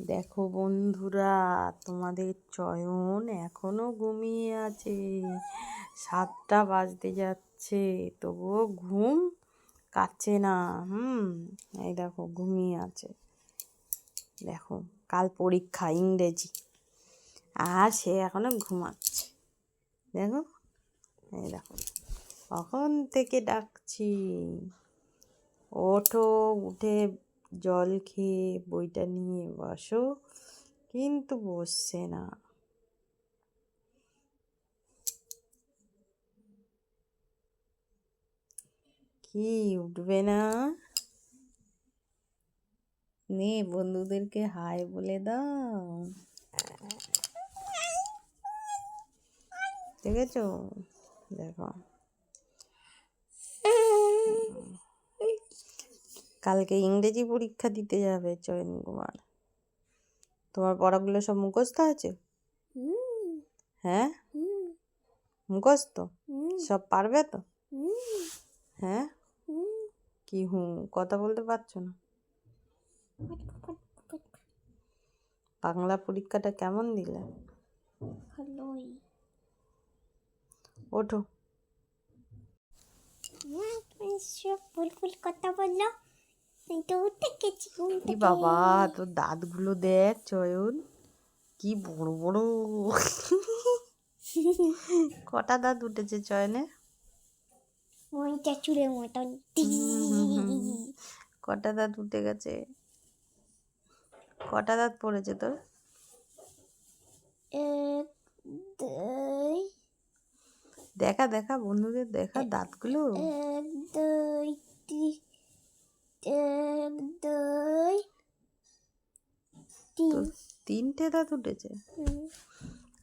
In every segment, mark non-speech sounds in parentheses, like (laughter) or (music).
দেখো বন্ধুরা, তোমাদের চয়ন এখনও ঘুমিয়ে আছে। সাতটা বাজতে যাচ্ছে, তবুও ঘুম কাটছে না। হুম, এই দেখো ঘুমিয়ে আছে। দেখো, কাল পরীক্ষা ইংরেজি। আর সে এখনও ঘুমাচ্ছে। দেখো, এই দেখো, কখন থেকে ডাকছি? ওঠো, উঠে জল খেয়ে বইটা নিয়ে বসো, কিন্তু বসছে না। কি উঠবে না? নে, বন্ধুদেরকে হাই বলে দাও। দেখেছ? দেখো। কালকে ইংরেজি পরীক্ষা দিতে যাবে চয়ন কুমার। তোমার পড়াগুলো সব মুখস্থ আছে? হ্যাঁ? মুখস্থ? সব পারবে তো? হ্যাঁ? কি হুম কথা বলতে পারছ না? বাংলা পরীক্ষাটা কেমন দিলে? ভালোই। ওঠো। ফুল ফুল কথা বলল। এই। বাবা তোর দাঁতগুলো দেখ চয়ন। কি বড় বড়। কটা দাঁত উঠেছে চয়নে? ওইটা চুলের মতন। (laughs) কটা দাঁত উঠে গেছে? কটা দাঁত পড়েছে তোর? দেখা দেখা বন্ধুদের দেখা দাঁতগুলো। তোর তিনটে দাঁত উঠেছে।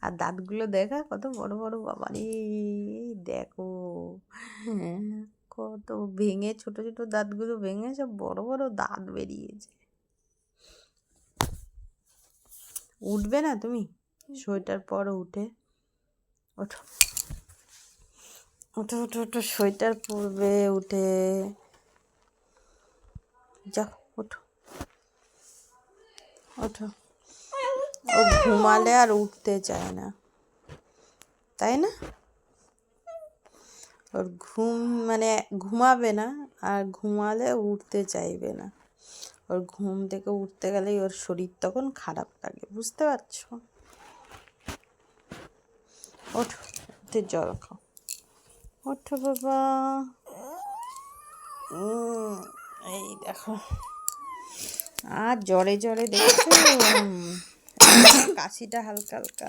আর দাঁতগুলো দেখা কত বড় বড় বাবা রে দেখো। কত ভেঙে ছোট ছোট দাঁতগুলো ভেঙে সব বড় বড় দাঁত বেরিয়েছে। উঠবে না তুমি? সোয়েটার পরো উঠে। ওঠো। ওঠো ওঠো ওঠো সোয়েটার পরবে উঠে। যাও ওঠো। ওঠো। ও ঘুমালে আর উঠতে চায় না। তাই না? ওর ঘুম মানে ঘুমাবে না আর ঘুমালে উঠতে চাইবে না। ওর ঘুম থেকে উঠতে গেলেই ওর শরীর তখন খারাপ লাগে বুঝতে পারছ? ওঠো উঠে জল খাও। ওঠো বাবা। এই দেখো। আর জ্বরে জ্বরে উম, কাশিটা হালকা হালকা